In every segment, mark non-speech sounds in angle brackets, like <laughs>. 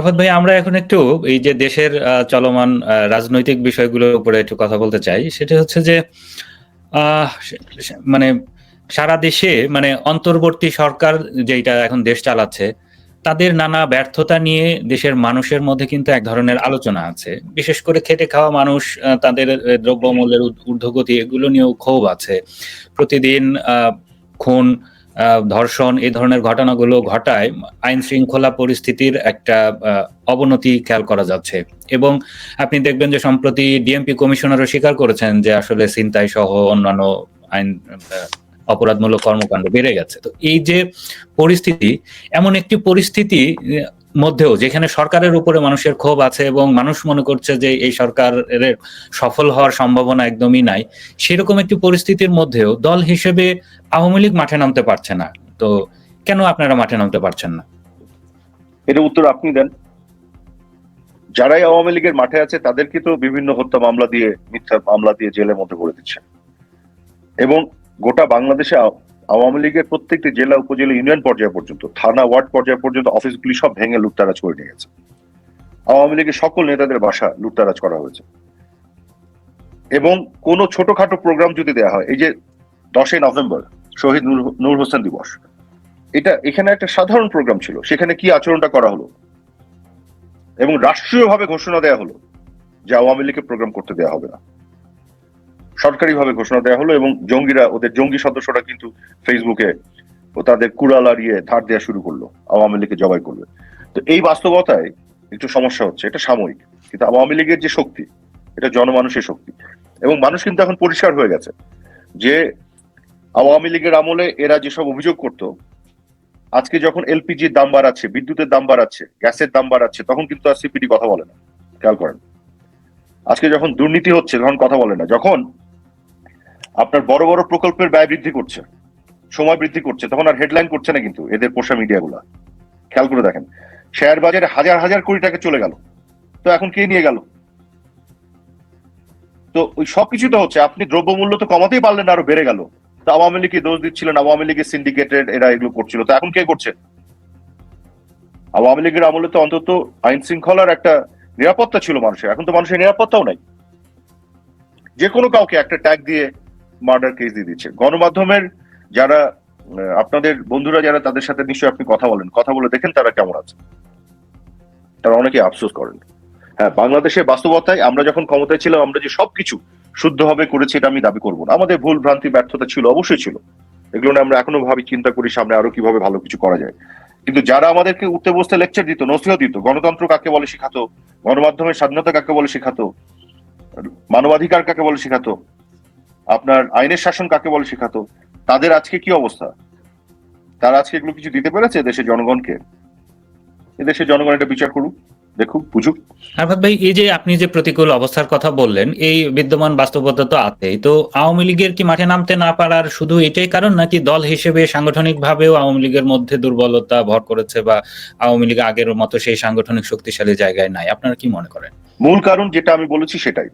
আরাফাত ভাই, আমরা এখন একটু এই যে দেশের চলমান রাজনৈতিক বিষয়গুলোর উপরে একটু কথা বলতে চাই। সেটা হচ্ছে যে মানে সারা দেশে মানে অন্তর্বর্তী সরকার যেটা এখন দেশ চালাচ্ছে, তাদের নানা ব্যর্থতা নিয়ে দেশের মানুষের মধ্যে কিন্তু এক ধরনের আলোচনা আছে। বিশেষ করে খেটে খাওয়া মানুষ তাদের দ্রব্যমূল্যের ঊর্ধ্বগতি, এগুলো নিয়েও ক্ষোভ আছে। প্রতিদিন খুন ধর্ষণ, এই ধরনের ঘটনাগুলো ঘটায় আইন শৃঙ্খলা পরিস্থিতির একটা অবনতি খেয়াল করা যাচ্ছে। এবং আপনি দেখবেন যে সম্প্রতি ডিএমপি কমিশনারও স্বীকার করেছেন যে আসলে ছিনতাই সহ অন্যান্য আইন অপরাধমূলক কর্মকাণ্ড বেড়ে গেছে। তো এই যে পরিস্থিতি, এমন একটি পরিস্থিতি মধ্যেও, যেখানে সরকারের উপরে মানুষের ক্ষোভ আছে এবং মানুষ মনে করছে যে এই সরকারের সফল হওয়ার সম্ভাবনা একদমই নাই, সেরকম একটি পরিস্থিতির মধ্যেও দল হিসেবে আওয়ামী লীগ মাঠে নামতে পারছে না। তো কেন আপনারা মাঠে নামতে পারছেন না? এটা উত্তর আপনি দেন। যারাই আওয়ামী লীগের মাঠে আছে, তাদেরকে তো বিভিন্ন হত্যা মামলা দিয়ে, মিথ্যা মামলা দিয়ে জেলের মধ্যে করে দিচ্ছে। এবং গোটা বাংলাদেশে আওয়ামী লীগের প্রত্যেকটি জেলা, উপজেলা, ইউনিয়ন পর্যায় পর্যন্ত, থানা, ওয়ার্ড পর্যায় পর্যন্ত অফিসগুলি সব ভেঙে লুটতারাজ করে নিয়ে গেছে। আওয়ামী লীগের সকল নেতাদের বাসা লুটতারাজ করা হয়েছে। এবং কোনো ছোটখাটো প্রোগ্রাম যদি দেওয়া হয়, এই যে দশই নভেম্বর, শহীদ নূর- হোসেন দিবস, এটা এখানে একটা সাধারণ প্রোগ্রাম ছিল। সেখানে কি আচরণটা করা হলো? এবং রাষ্ট্রীয়ভাবে ঘোষণা দেওয়া হলো যে আওয়ামী লীগের প্রোগ্রাম করতে দেওয়া হবে না। সরকারিভাবে ঘোষণা দেওয়া হলো এবং জঙ্গিরা, ওদের জঙ্গি সদস্যরা কিন্তু ফেসবুকে ও তাদের কুড়াল আড়িয়ে ধার দেওয়া শুরু করল, আওয়ামী লীগকে জবাই করবে। তো এই বাস্তবতায় একটু সমস্যা হচ্ছে, এটা সাময়িক, কিন্তু আওয়ামী লীগের যে শক্তি, এটা জনমানুষের শক্তি। এবং মানুষ কিন্তু এখন পরিষ্কার হয়ে গেছে যে আওয়ামী লীগের আমলে এরা যেসব অভিযোগ করতো, আজকে যখন এলপিজির দাম বাড়াচ্ছে, বিদ্যুতের দাম বাড়াচ্ছে, গ্যাসের দাম বাড়াচ্ছে, তখন কিন্তু আর সিপিডি কথা বলে না, খেয়াল করেন। আজকে যখন দুর্নীতি হচ্ছে, তখন কথা বলে না। যখন আপনার বড় বড় প্রকল্পের ব্যয় বৃদ্ধি করছে, সময় বৃদ্ধি করছে, তখন আর হেডলাইন করছে না কিন্তু এদের পোষা মিডিয়াগুলা খেয়াল করে দেখেন শেয়ার বাজারে হাজার হাজার কোটি টাকা চলে গেল, তো এখন কে নিয়ে গেল? তো ওই সবকিছু তো হচ্ছে, আপনি দ্রব্যমূল্য তো কমাতেই পারলেন আরও বেড়ে গেল। তো আওয়ামী লীগকে দোষ দিচ্ছিলেন, আওয়ামী লীগের সিন্ডিকেটেড এরা এগুলো করছিল, তো এখন কে করছে? আওয়ামী লীগের আমলে তো অন্তত আইন শৃঙ্খলার একটা নিরাপত্তা ছিল মানুষের, এখন তো মানুষের নিরাপত্তাও নাই। যে কোনো কাউকে একটা ট্যাগ দিয়ে মার্ডার কেস দিয়ে দিচ্ছে। গণমাধ্যমের যারা আপনাদের বন্ধুরা যারা তাদের সাথে নিশ্চয়ই আপনি কথা বলেন। কথা বলে দেখেন তারা কেমন আছে। তারা অনেকে আফসোস করেন। হ্যাঁ বাংলাদেশের বাস্তবতায় আমরা যখন ক্ষমতায় ছিলাম, আমরা যে সবকিছু শুদ্ধভাবে করেছি এটা আমি দাবি করব না। আমাদের ভুল ভ্রান্তি ব্যর্থতা ছিল, অবশ্যই ছিল। এগুলো নিয়ে আমরা এখনও ভাবি, চিন্তা করি সামনে আরও কীভাবে ভালো কিছু করা যায়। কিন্তু যারা আমাদেরকে উঠতে বসতে লেকচার দিত, নসিহত দিত, গণতন্ত্র কাকে বলে শেখাতো, গণমাধ্যমের স্বাধীনতা কাকে বলে শেখাতো, মানবাধিকার কাকে বলে শেখাতো আপনার আইনের শাসন কাকে বলে শেখাতো? তাদের আজকে কি অবস্থা? তারা আজকে এগুলো কিছু দিতে পেরেছে দেশের জনগণকে? এদেশের জনগণ এটা বিচার করুক দেখুক বুঝুক। আরফাত ভাই এই যে আপনি যে প্রতিকূল অবস্থার কথা বললেন এই বিদ্যমান বাস্তবতা তো আছেই। তো আওয়ামী লীগের কি মাঠে নামতে না পারার শুধু এটাই কারণ নাকি দল হিসেবে সাংগঠনিক ভাবেও আওয়ামী লীগের মধ্যে দুর্বলতা ভর করেছে বা আওয়ামী লীগ আগের মতো সেই সাংগঠনিক শক্তিশালী জায়গায় নাই? আপনারা কি মনে করেন? মূল কারণ যেটা আমি বলেছি সেটাই।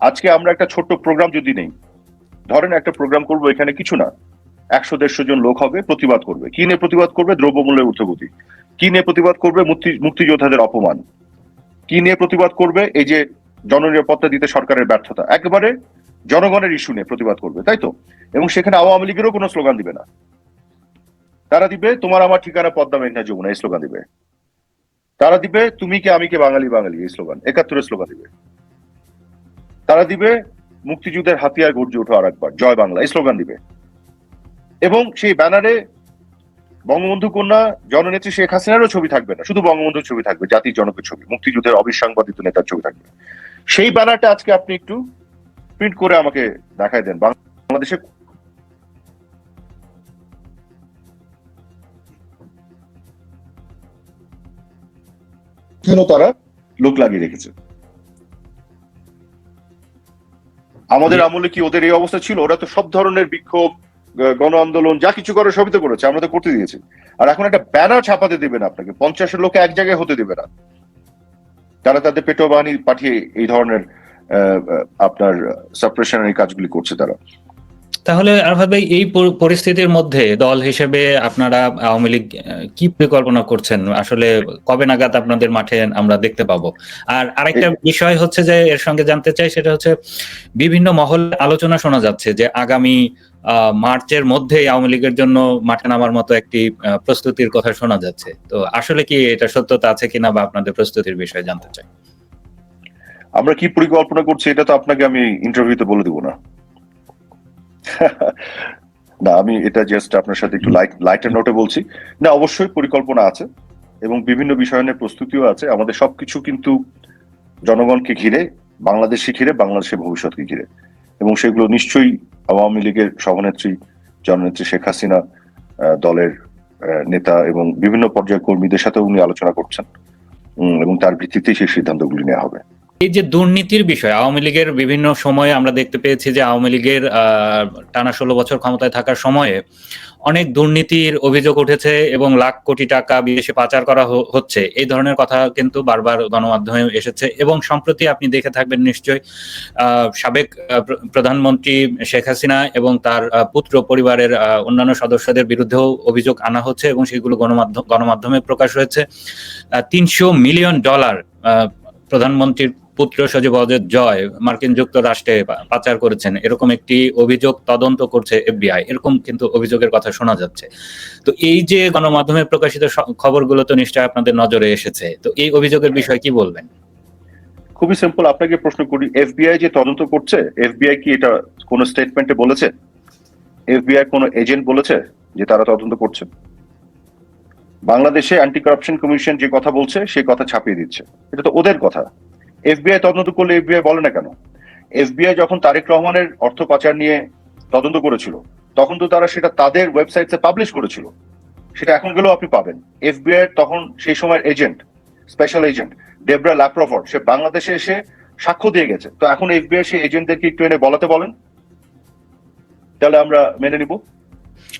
আজকে আমরা একটা ছোট্ট প্রোগ্রাম যদি নেই ধরেন একটা প্রোগ্রাম করব, এখানে কিছু না। একশো দেড়শো জন লোক হবে, প্রতিবাদ করবে। কি নিয়ে প্রতিবাদ করবে? দ্রব্যমূল্যের ঊর্ধ্বগতি। কি নিয়ে প্রতিবাদ করবে? মুক্তি, মুক্তিযোদ্ধাদের অপমান। কি নিয়ে প্রতিবাদ করবে? এই যে জননিরাপত্তা দিতে সরকারের ব্যর্থতা। একেবারে জনগণের ইস্যু নিয়ে প্রতিবাদ করবে, তাই তো? এবং সেখানে আওয়ামী লীগেরও কোনো স্লোগান দিবে না। তারা দিবে, তোমার আমার ঠিকানা পদ্মা মেঘনা যমুনা, এই স্লোগান দিবে। তারা দিবে, তুমি কে আমি কে বাঙালি বাঙালি? এই স্লোগান, একাত্তরের স্লোগান দিবে। তারা দিবে মুক্তিযুদ্ধের হাতিয়ার গর্জে ওঠো আর একবার জয় বাংলা, এই স্লোগান দিবে। এবং সেই ব্যানারে বঙ্গবন্ধু কন্যা, জননেত্রী শেখ হাসিনারও ছবি থাকবে না। শুধু বঙ্গবন্ধুর ছবি থাকবে, জাতির জনকের ছবি। মুক্তিযুদ্ধের অবিসংবাদিত নেতার ছবি থাকবে। সেই ব্যানারটা আজকে আপনি একটু প্রিন্ট করে আমাকে দেখাই দেন। বাংলাদেশে তারা লোক লাগিয়ে রেখেছে? আমাদের আমলে কি ওদের এই অবস্থা ছিল? ওরা তো সব ধরনের বিক্ষোভ গণ আন্দোলন যা কিছু করে সবই তো করেছে আমরা তো করতে দিয়েছি। আর এখন একটা ব্যানার ছাপাতে দেবে না আপনাকে পঞ্চাশের লোক এক জায়গায় হতে দেবে না। তারা তাদের পেটো বাহিনী পাঠিয়ে এই ধরনের আপনার সাপ্রেশনের কাজগুলি করছে তারা। তাহলে আরফাত ভাই এই পরিস্থিতির মধ্যে দল হিসেবে আপনারা আওয়ামী লীগ কি পরিকল্পনা করছেন? আসলে কবে নাগাদ আপনাদের মাঠে আমরা দেখতে পাবো? আর আরেকটা বিষয় হচ্ছে যে এর সঙ্গে জানতে চাই সেটা হচ্ছে বিভিন্ন মহল আলোচনা শোনা যাচ্ছে যে আগামী আহ, মার্চের মধ্যেই আওয়ামী লীগের জন্য মাঠে নামার মতো একটি প্রস্তুতির কথা শোনা যাচ্ছে। তো আসলে কি এটা সত্যতা আছে কিনা বা আপনাদের প্রস্তুতির বিষয়ে জানতে চাই? আমরা কি পরিকল্পনা করছি এটা তো আপনাকে আমি ইন্টারভিউতে বলে দিব না। <laughs> না, আমি এটা জাস্ট আপনার সাথে একটু লাইট লাইটের নোটে বলছি। না, অবশ্যই পরিকল্পনা আছে এবং বিভিন্ন বিষয় নিয়ে প্রস্তুতিও আছে। আমাদের সবকিছু কিন্তু জনগণকে ঘিরে, বাংলাদেশকে ঘিরে, বাংলাদেশের ভবিষ্যৎকে ঘিরে। এবং সেগুলো নিশ্চয়ই আওয়ামী লীগের সভানেত্রী, জননেত্রী শেখ হাসিনা দলের নেতা এবং বিভিন্ন পর্যায়ের কর্মীদের সাথে উনি আলোচনা করছেন। এবং তার ভিত্তিতেই সেই সিদ্ধান্তগুলি নেওয়া হবে। এই যে দুর্নীতির বিষয় আওয়ামী লীগের বিভিন্ন সময়ে আমরা দেখতে পেয়েছি যে আওয়ামী লীগের টানা ষোলো বছর ক্ষমতায় থাকার সময়ে অনেক দুর্নীতির অভিযোগ উঠেছে এবং লাখ কোটি টাকা বিদেশে পাচার করা হচ্ছে। এই ধরনের কথা কিন্তু বারবার গণমাধ্যমে এসেছে এবং সম্প্রতি আপনি দেখে থাকবেন নিশ্চয়ই আহ, সাবেক প্রধানমন্ত্রী শেখ হাসিনা এবং তার পুত্র পরিবারের অন্যান্য সদস্যদের বিরুদ্ধেও অভিযোগ আনা হচ্ছে এবং সেগুলো গণমাধ্যম গণমাধ্যমে প্রকাশ হয়েছে। তিনশো মিলিয়ন ডলার প্রধানমন্ত্রীর পুত্র সজীব অজয় জয় মার্কিন যুক্তরাষ্ট্রে পাচার করেছেন। এরকম একটি অভিযোগ তদন্ত করছে এফবিআই। এরকম কিন্তু অভিযোগের কথা শোনা যাচ্ছে। তো এই যে গণমাধ্যমে প্রকাশিত খবরগুলো তো নিশ্চয়ই আপনাদের নজরে এসেছে। তো এই অভিযোগের বিষয়ে কি বলবেন? খুবই সিম্পল। আপনাকে প্রশ্ন করি, এফবিআই যে তদন্ত করছে, এফবিআই কি এটা কোন স্টেটমেন্টে বলেছে? এফবিআই কোন এজেন্ট বলেছে যে তারা তদন্ত করছে? বাংলাদেশে অ্যান্টি কারাপশন কমিশন যে কথা বলছে সেই কথা ছাপিয়ে দিচ্ছে। এটা তো ওদের কথা। এফবিআই তদন্ত করলে এফবিআই বলে না কেন? এফবিআই যখন তারেক রহমানের অর্থ পাচার নিয়ে তদন্ত করেছিল তখন তো তারা সেটা তাদের ওয়েবসাইটে পাবলিশ করেছিল। সেটা এখন গেলেও আপনি পাবেন। এফবিআই তখন সেই সময়ের agent special agent Debra LaPrevotte সে বাংলাদেশে এসে সাক্ষ্য দিয়ে গেছে। তো এখন এফবিআই সেই এজেন্টদেরকে একটু এনে বলাতে বলেন? তাহলে আমরা মেনে নিব।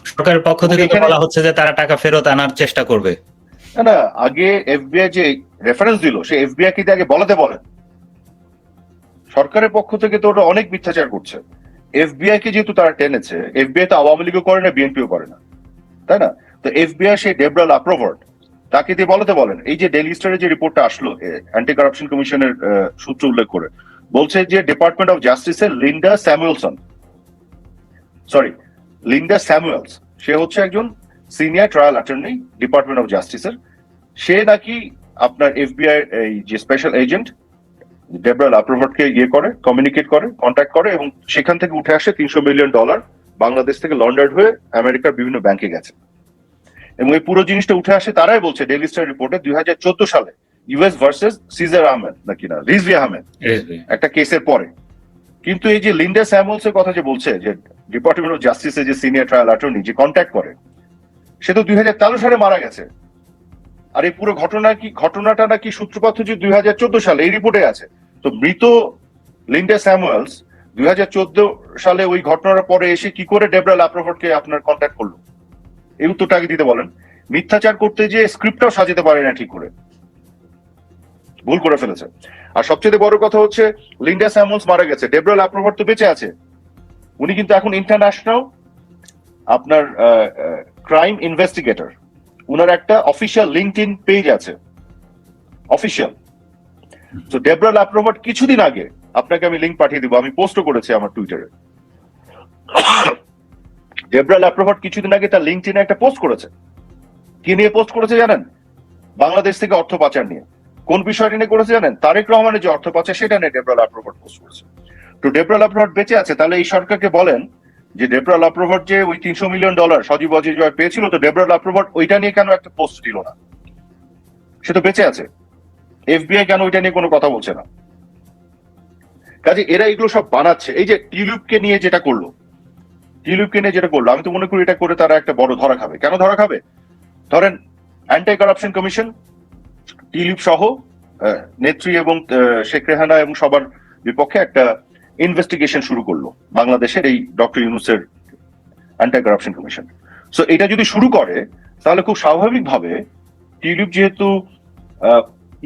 সরকারের পক্ষ থেকে বলা হচ্ছে যে তারা টাকা ফেরত আনার চেষ্টা করবে। না না আগে এফবিআই যে রেফারেন্স দিল, সে এফবিআই কি আগে বলাতে বলেন সরকারের পক্ষ থেকে তো ওটা অনেক মিথ্যাচার করছে। এফবিআই কে যেহেতু তারা টেনেছে এফবিআই তো আওয়ামী লীগও করে না বিএনপিও করে না। তাই না? তো এফবিআই সেই ডেবরাল আপ্রভার্ট তাকে দিয়ে বলাতে বলেন। এই যে ডেলি স্টারের যে রিপোর্টটা আসলো অ্যান্টি কারাপশন কমিশনের সূত্র উল্লেখ করে, বলছে যে ডিপার্টমেন্ট অফ জাস্টিসের Linda Samuelson sorry Linda Samuels সে হচ্ছে একজন senior trial attorney department of জাস্টিসের সে নাকি আপনার এফবিআই এই যে স্পেশাল এজেন্ট ডেবরাল আপ্রভার্টকে ইয়ে করে কমিউনিকেট করে কন্ট্যাক্ট করে এবং সেখান থেকে উঠে আসে তিনশো মিলিয়ন ডলার বাংলাদেশ থেকে লন্ডার্ড হয়ে আমেরিকার বিভিন্ন ব্যাংকে গেছে। এবং এই পুরো জিনিসটা উঠে আসে তারাই বলছে ডেলি স্টার রিপোর্টে দুই হাজার চোদ্দ সালে ইউএস ভার্সেস সিজার আহমেদ নাকি না রিজভি আহমেদ একটা কেসের পরে। কিন্তু এই যে লিন্ডা স্যামুয়েলস এর কথা যে বলছে যে ডিপার্টমেন্ট অফ জাস্টিসের যে সিনিয়র ট্রায়াল অ্যাটর্নি যে কন্ট্যাক্ট করে সে তো দুই হাজার তেরো সালে মারা গেছে। আর এই পুরো ঘটনা কি, ঘটনাটা নাকি সূত্রপাত হচ্ছে দুই হাজার চোদ্দ সালে, এই রিপোর্টে আছে। তো মৃত লিন্ডা স্যামুয়েলস দুই হাজার চোদ্দ সালে ওই ঘটনার পরে এসে কি করে ডেবরা ল্যাপ্রফোর্ডকে আপনার কন্ট্যাক্ট করল? এই উত্তরটা আগে দিতে বলেন। মিথ্যাচার করতে যে স্ক্রিপ্টটাও সাজাতে পারে না ঠিক করে। ভুল করে ফেলেছে। আর সবচেয়ে বড় কথা হচ্ছে, লিন্ডা স্যামুয়েলস মারা গেছে। ডেবরা ল্যাপ্রফোর্ড তো বেঁচে আছে। উনি কিন্তু এখন ইন্টারন্যাশনাল আপনার ক্রাইম ইনভেস্টিগেটর উনার একটা অফিসিয়াল লিঙ্ক ইন পেজ আছে। অফিসিয়াল তো ডেবরা ল্যাপ্রোভার্ট কিছুদিন আগে আপনাকে আমি লিঙ্ক পাঠিয়ে দিব, আমি পোস্টও করেছি আমার টুইটারে ডেবরা ল্যাপ্রোভার্ট কিছুদিন আগে তার লিঙ্কড ইনে একটা পোস্ট করেছে। কি নিয়ে পোস্ট করেছে জানেন? বাংলাদেশ থেকে অর্থ পাচার নিয়ে। কোন বিষয়টা নিয়ে করেছে জানেন? তারেক রহমানের যে অর্থ পাচার, সেটা নিয়ে ডেবরা ল্যাপ্রোভার্ট পোস্ট করেছে। তো ডেবরা ল্যাপ্রোভার্ট বেঁচে আছে, তাহলে এই সরকারকে বলেন যে ডেবরা লাপ্রভার্ট যে ওই তিনশো মিলিয়ন ডলার সজীব অজয় জয় পেয়েছিল, তো ডেবরা লাপ্রভার্ট ওইটা নিয়ে কেন একটা পোস্ট দিল না? সে তো বেঁচে আছে। এফবিআই কেন ওইটা নিয়ে কোনো কথা বলছে না? কাজে এরা এগুলো সব বানাচ্ছে। এই যে টিউলিপকে নিয়ে যেটা করল টিউলিপকে নিয়ে যেটা করল, আমি তো মনে করি এটা করে তারা একটা বড় ধরা খাবে। কেন ধরা খাবে? ধরেন অ্যান্টি কারাপশন কমিশন টিউলিপ সহ নেত্রী এবং শেখ রেহানা এবং সবার বিপক্ষে একটা ইনভেস্টিগেশন শুরু করল বাংলাদেশের এই ডক্টর ইউনুসের অ্যান্টি কারাপশন কমিশন সো এটা যদি শুরু করে, তাহলে খুব স্বাভাবিকভাবে টিউলিপ যেহেতু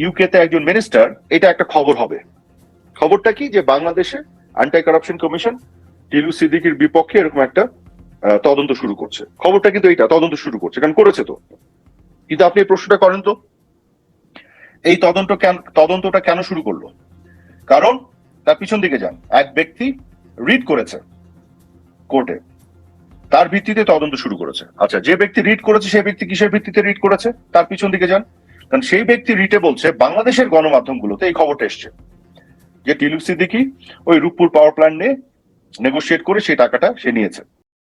ইউকে তে একজন মিনিস্টার এটা একটা খবর হবে। খবরটা কি? যে বাংলাদেশে অ্যান্টি কারাপশন কমিশন টিলু সিদ্দিকির বিপক্ষে এরকম একটা তদন্ত শুরু করছে। খবরটা কিন্তু এইটা, তদন্ত শুরু করছে, কারণ করেছে তো। কিন্তু আপনি এই প্রশ্নটা করেন তো। এই তদন্ত কেন, তদন্তটা কেন শুরু করল? কারণ তার পিছন দিকে যান। এক ব্যক্তি রিড করেছে কোর্টে। তার ভিত্তিতে তদন্ত শুরু করেছে। আচ্ছা যে ব্যক্তি রিড করেছে সেই ব্যক্তি কিসের ভিত্তিতে রিড করেছে? তার পিছন দিকে যান। কারণ সেই ব্যক্তি রিটে বলছে, বাংলাদেশের গণমাধ্যমগুলোতে এই খবরটা এসছে যে টিলুক সিদ্দিকি ওই রূপপুর পাওয়ার প্ল্যান্ট নিয়ে নেগোসিয়েট করে সেই টাকাটা সে নিয়েছে।